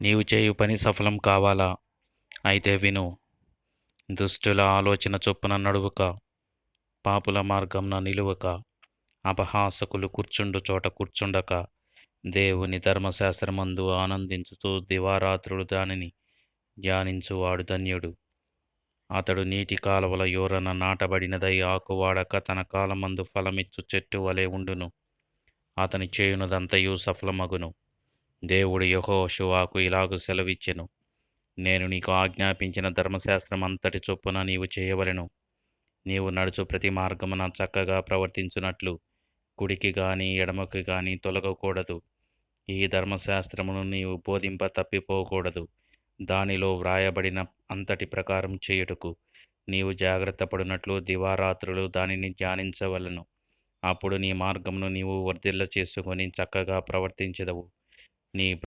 నీవు చేయు పని సఫలం కావాలా? అయితే విను దుష్టుల ఆలోచన చొప్పున నడువుక పాపుల మార్గంన నిలువక అపహాసకులు కూర్చుండు చోట కూర్చుండక దేవుని ధర్మశాస్త్రమందు ఆనందించుతూ దివారాత్రులు దానిని ధ్యానించువాడు ధన్యుడు. అతడు నీటి కాలువల యోరన నాటబడినదై ఆకువాడక తన కాలమందు ఫలమిచ్చు చెట్టు వలె ఉండును. అతని చేయునదంతయు సఫలమగును. దేవుడు యహోషువాకు ఇలాగు సెలవిచ్చెను. నేను నీకు ఆజ్ఞాపించిన ధర్మశాస్త్రం అంతటి చొప్పున నీవు చేయవలెను. నీవు నడుచు ప్రతి మార్గమున చక్కగా ప్రవర్తించున్నట్లు కుడికి గాని ఎడమకి గాని తొలగకూడదు. ఈ ధర్మశాస్త్రమును నీవు బోధింప తప్పిపోకూడదు. దానిలో వ్రాయబడిన అంతటి ప్రకారం చేయుటకు. నీవు జాగ్రత్త పడినట్లు దివారాత్రులు దానిని ధ్యానించవలను. అప్పుడు నీ మార్గమును నీవు వర్ధిల్ల చేసుకొని చక్కగా ప్రవర్తించదవు. నీ